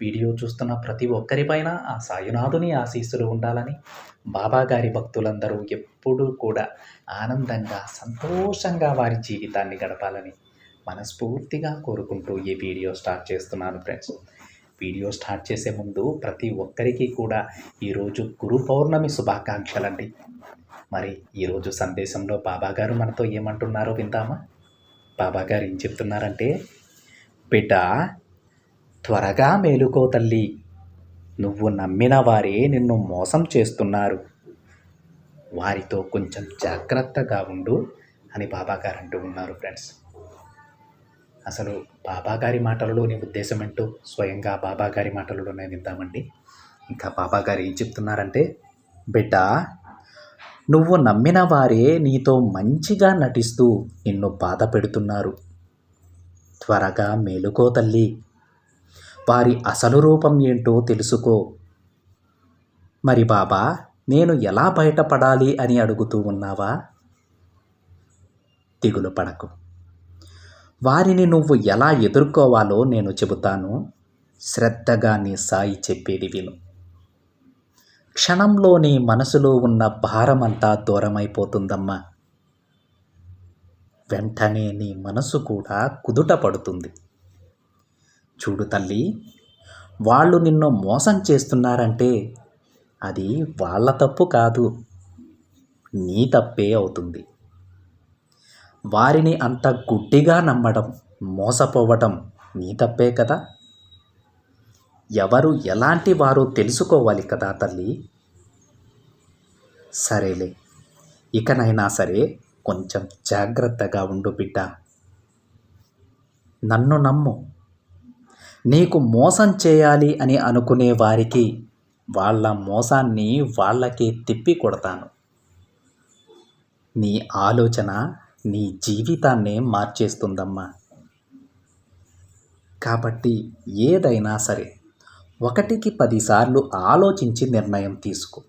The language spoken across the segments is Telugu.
వీడియో చూస్తున్న ప్రతి ఒక్కరిపైన ఆ సాయినాథుని ఆశీస్సులు ఉండాలని బాబాగారి భక్తులందరూ ఎప్పుడూ కూడా ఆనందంగా సంతోషంగా వారి జీవితాన్ని గడపాలని మనస్ఫూర్తిగా కోరుకుంటూ ఈ వీడియో స్టార్ట్ చేస్తున్నాను ఫ్రెండ్స్. వీడియో స్టార్ట్ చేసే ముందు ప్రతి ఒక్కరికి కూడా ఈరోజు గురు పౌర్ణమి శుభాకాంక్షలండి. మరి ఈరోజు సందేశంలో బాబాగారు మనతో ఏమంటున్నారో విందామా? బాబా గారు ఏం చెప్తున్నారంటే బిడ్డ త్వరగా మేలుకో తల్లి. నువ్వు నమ్మిన వారే నిన్ను మోసం చేస్తున్నారు. వారితో కొంచెం జాగ్రత్తగా ఉండు అని బాబాగారు అంటూ ఉన్నారు ఫ్రెండ్స్. అసలు బాబాగారి మాటలలోని ఉద్దేశం ఏంటో స్వయంగా బాబా గారి మాటలలోనే విందామండి. ఇంకా బాబా గారు ఏం చెప్తున్నారంటే బిడ్డ నువ్వు నమ్మిన వారే నీతో మంచిగా నటిస్తూ నిన్ను బాధ పెడుతున్నారు. త్వరగా మేలుకో తల్లి. వారి అసలు రూపం ఏంటో తెలుసుకో. మరి బాబా నేను ఎలా బయటపడాలి అని అడుగుతూ ఉన్నావా? దిగులు పడకు. వారిని నువ్వు ఎలా ఎదుర్కోవాలో నేను చెబుతాను. శ్రద్ధగా నీ సాయి చెప్పేది విను. క్షణంలో నీ మనసులో ఉన్న భారమంతా దూరమైపోతుందమ్మా. వెంటనే నీ మనసు కూడా కుదుట పడుతుంది. చూడు తల్లి వాళ్ళు నిన్ను మోసం చేస్తున్నారంటే అది వాళ్ళ తప్పు కాదు నీ తప్పే అవుతుంది. వారిని అంత గుడ్డిగా నమ్మడం మోసపోవటం నీ తప్పే కదా? ఎవరు ఎలాంటి వారు తెలుసుకోవాలి కదా తల్లి? సరేలే ఇకనైనా సరే కొంచెం జాగ్రత్తగా ఉండు బిడ్డ. నన్ను నమ్ము. నీకు మోసం చేయాలి అని అనుకునే వారికి వాళ్ళ మోసాన్ని వాళ్ళకే తిప్పి కొడతాను. నీ ఆలోచన నీ జీవితాన్నే మార్చేస్తుందమ్మా. కాబట్టి ఏదైనా సరే ఒకటికి పదిసార్లు ఆలోచించి నిర్ణయం తీసుకో.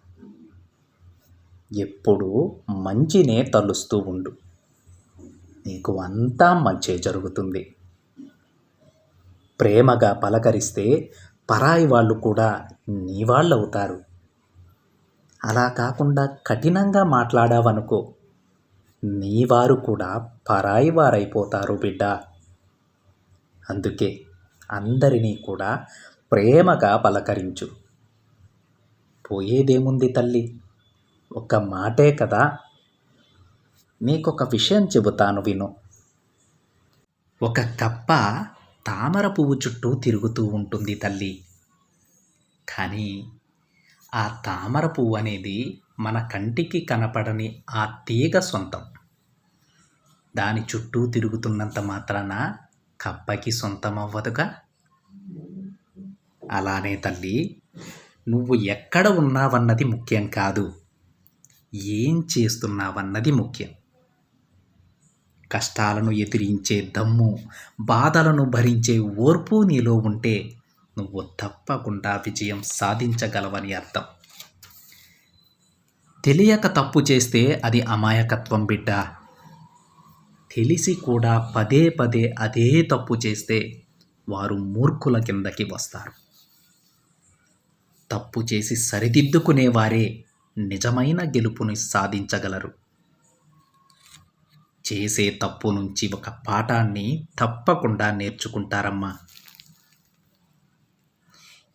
ఎప్పుడూ మంచినే తలుస్తూ ఉండు. నీకు అంతా మంచే జరుగుతుంది. ప్రేమగా పలకరిస్తే పరాయి వాళ్ళు కూడా నీ వాళ్ళు అవుతారు అలా కాకుండా కఠినంగా మాట్లాడావనుకో నీ వారు కూడా పరాయి వారైపోతారు బిడ్డ. అందుకే అందరినీ కూడా ప్రేమగా పలకరించు. పోయేదేముంది తల్లి? ఒక మాటే కదా? నీకొక విషయం చెబుతాను విను. ఒక కప్ప తామర పువ్వు చుట్టూ తిరుగుతూ ఉంటుంది తల్లి. కానీ ఆ తామర పువ్వు అనేది మన కంటికి కనపడని ఆ తీగ సొంతం. దాని చుట్టూ తిరుగుతున్నంత మాత్రాన కప్పకి సొంతం అవ్వదుగా అలానే తల్లి నువ్వు ఎక్కడ ఉన్నావన్నది ముఖ్యం కాదు. ఏం చేస్తున్నావన్నది ముఖ్యం. కష్టాలను ఎదిరించే దమ్ము బాధలను భరించే ఓర్పు నీలో ఉంటే నువ్వు తప్పకుండా విజయం సాధించగలవని అర్థం. తెలియక తప్పు చేస్తే అది అమాయకత్వం బిడ్డ. తెలిసి కూడా పదే పదే అదే తప్పు చేస్తే వారు మూర్ఖుల కిందకి వస్తారు. తప్పు చేసి సరిదిద్దుకునేవారే నిజమైన గెలుపుని సాధించగలరు. చేసే తప్పు నుంచి ఒక పాఠాన్ని తప్పకుండా నేర్చుకుంటారమ్మా.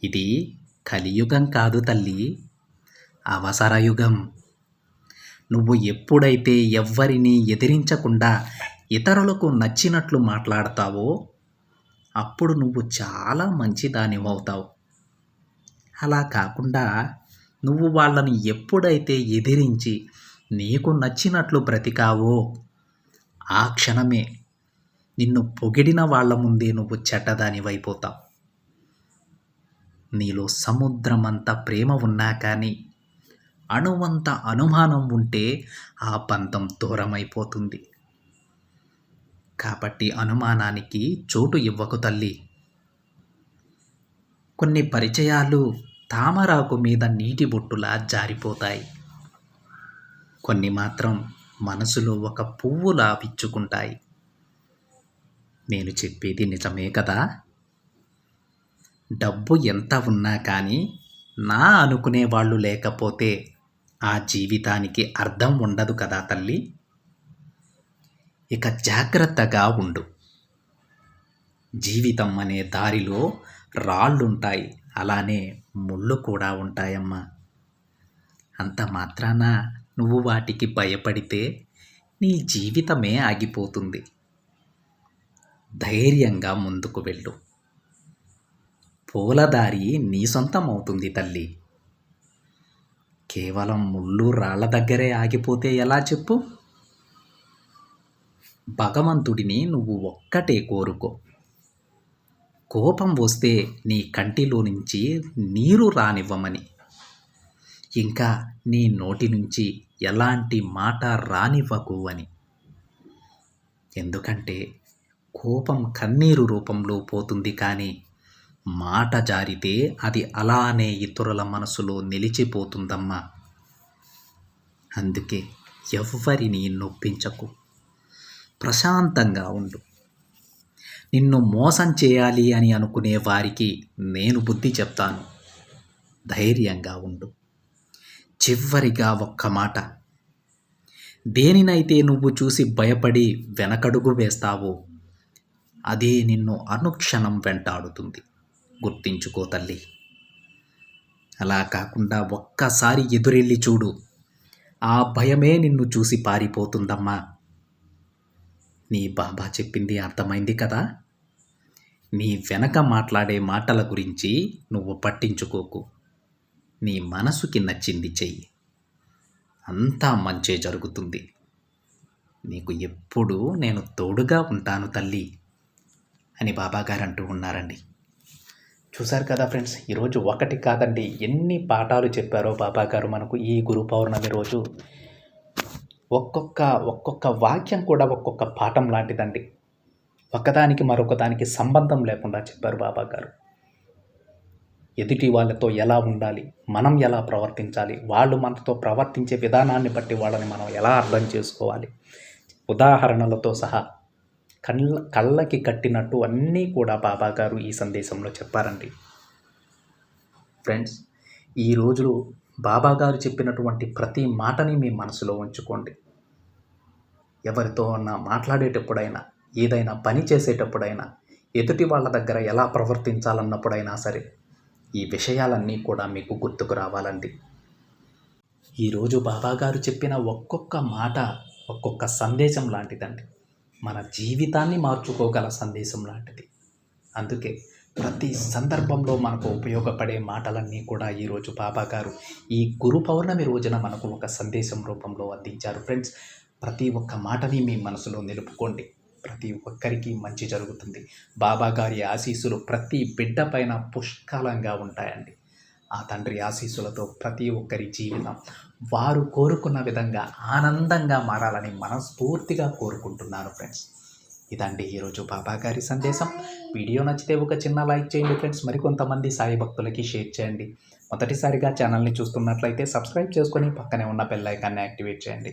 ఇది కలియుగం కాదు తల్లి అవసరయుగం నువ్వు ఎప్పుడైతే ఎవ్వరినీ ఎదిరించకుండా ఇతరులకు నచ్చినట్లు మాట్లాడతావో అప్పుడు నువ్వు చాలా మంచిదానివవుతావు. అలా కాకుండా నువ్వు వాళ్ళని ఎప్పుడైతే ఎదిరించి నీకు నచ్చినట్లు బ్రతికావో ఆ క్షణమే నిన్ను పొగిడిన వాళ్ళ ముందే నువ్వు చెడ్డదానివైపోతావు నీలో సముద్రమంత ప్రేమ ఉన్నా కానీ అణువంత అనుమానం ఉంటే ఆ బంధం దూరమైపోతుంది. కాబట్టి అనుమానానికి చోటు ఇవ్వకు తల్లి. కొన్ని పరిచయాలు తామరాకు మీద నీటి బొట్టులా జారిపోతాయి. కొన్ని మాత్రం మనసులో ఒక పువ్వులా విచ్చుకుంటాయి నేను చెప్పేది నిజమే కదా? డబ్బు ఎంత ఉన్నా కానీ నా అనుకునే వాళ్ళు లేకపోతే ఆ జీవితానికి అర్థం ఉండదు కదా తల్లి? ఇక జాగ్రత్తగా ఉండు. జీవితం అనే దారిలో రాళ్ళుంటాయి. అలానే ముళ్ళు కూడా ఉంటాయమ్మా. అంత మాత్రాన? నువ్వు వాటికి భయపడితే నీ జీవితమే ఆగిపోతుంది. ధైర్యంగా ముందుకు వెళ్ళు. పూలదారి నీ సొంతం అవుతుంది తల్లి. కేవలం ముళ్ళు రాళ్ళ దగ్గరే ఆగిపోతే ఎలా చెప్పు? భగవంతుడిని నువ్వు ఒక్కటే కోరుకో. కోపం వస్తే నీ కంటిలో నుంచి నీరు రానివ్వమని. ఇంకా నీ నోటి నుంచి ఎలాంటి మాట రానివ్వకు అని. ఎందుకంటే కోపం కన్నీరు రూపంలో పోతుంది కానీ మాట జారితే అది అలానే ఇతరుల మనసులో నిలిచిపోతుందమ్మా. అందుకే ఎవ్వరిని నొప్పించకు. ప్రశాంతంగా ఉండు. నిన్ను మోసం చేయాలి అని అనుకునే వారికి నేను బుద్ధి చెప్తాను. ధైర్యంగా ఉండు. చివరిగా ఒక్క మాట. దేనినైతే నువ్వు చూసి భయపడి వెనకడుగు వేస్తావో అదే నిన్ను అనుక్షణం వెంటాడుతుంది. గుర్తించుకో తల్లి. అలా కాకుండా ఒక్కసారి ఎదురెళ్ళి చూడు. ఆ భయమే నిన్ను చూసి పారిపోతుందమ్మా. నీ బాబా చెప్పింది అర్థమైంది కదా? నీ వెనక మాట్లాడే మాటల గురించి నువ్వు పట్టించుకోకు. నీ మనసుకి నచ్చింది చెయ్యి. అంతా మంచే జరుగుతుంది. నీకు ఎప్పుడూ నేను తోడుగా ఉంటాను తల్లి అని బాబాగారు అంటూ ఉన్నారండి. చూశారు కదా ఫ్రెండ్స్ ఈరోజు ఒకటి కాదండి ఎన్ని పాఠాలు చెప్పారో బాబాగారు మనకు ఈ గురు పౌర్ణమి రోజు. ఒక్కొక్క ఒక్కొక్క వాక్యం కూడా ఒక్కొక్క పాఠం లాంటిదండి. ఒకదానికి మరొకదానికి సంబంధం లేకుండా చెప్పారు బాబాగారు. ఎదుటి వాళ్ళతో ఎలా ఉండాలి? మనం ఎలా ప్రవర్తించాలి? వాళ్ళు మనతో ప్రవర్తించే విధానాన్ని బట్టి వాళ్ళని మనం ఎలా అర్థం చేసుకోవాలి? ఉదాహరణలతో సహా కళ్ళ కళ్ళకి కట్టినట్టు అన్నీ కూడా బాబా గారు ఈ సందేశంలో చెప్పారండి. ఫ్రెండ్స్ ఈ రోజులు బాబా గారు చెప్పినటువంటి ప్రతి మాటని మీ మనసులో ఉంచుకోండి. ఎవరితో అన్నా మాట్లాడేటప్పుడైనా ఏదైనా పని చేసేటప్పుడైనా ఎదుటి వాళ్ళ దగ్గర ఎలా ప్రవర్తించాలన్నప్పుడైనా సరే ఈ విషయాలన్నీ కూడా మీకు గుర్తుకు రావాలండి. ఈరోజు బాబాగారు చెప్పిన ఒక్కొక్క మాట ఒక్కొక్క సందేశం లాంటిదండి. మన జీవితాన్ని మార్చుకోగల సందేశం లాంటిది. అందుకే ప్రతి సందర్భంలో మనకు ఉపయోగపడే మాటలన్నీ కూడా ఈరోజు బాబా గారు ఈ గురు పౌర్ణమి రోజున మనకు ఒక సందేశం రూపంలో అందించారు. ఫ్రెండ్స్ ప్రతి ఒక్క మాటని మీ మనసులో నిలుపుకోండి. ప్రతి ఒక్కరికి మంచి జరుగుతుంది. బాబా గారి ఆశీస్సులు ప్రతి బిడ్డ పైన పుష్కలంగా ఉంటాయండి. ఆ తండ్రి ఆశీస్సులతో ప్రతి ఒక్కరి జీవితం వారు కోరుకున్న విధంగా ఆనందంగా మారాలని మనస్ఫూర్తిగా కోరుకుంటున్నాను ఫ్రెండ్స్. ఇదండి ఈరోజు బాబా గారి సందేశం. వీడియో నచ్చితే ఒక చిన్న లైక్ చేయండి ఫ్రెండ్స్. మరికొంతమంది సాయి భక్తులకి షేర్ చేయండి. మొదటిసారిగా ఛానల్ని చూస్తున్నట్లయితే సబ్స్క్రైబ్ చేసుకొని పక్కనే ఉన్న బెల్ ఐకాన్ని యాక్టివేట్ చేయండి.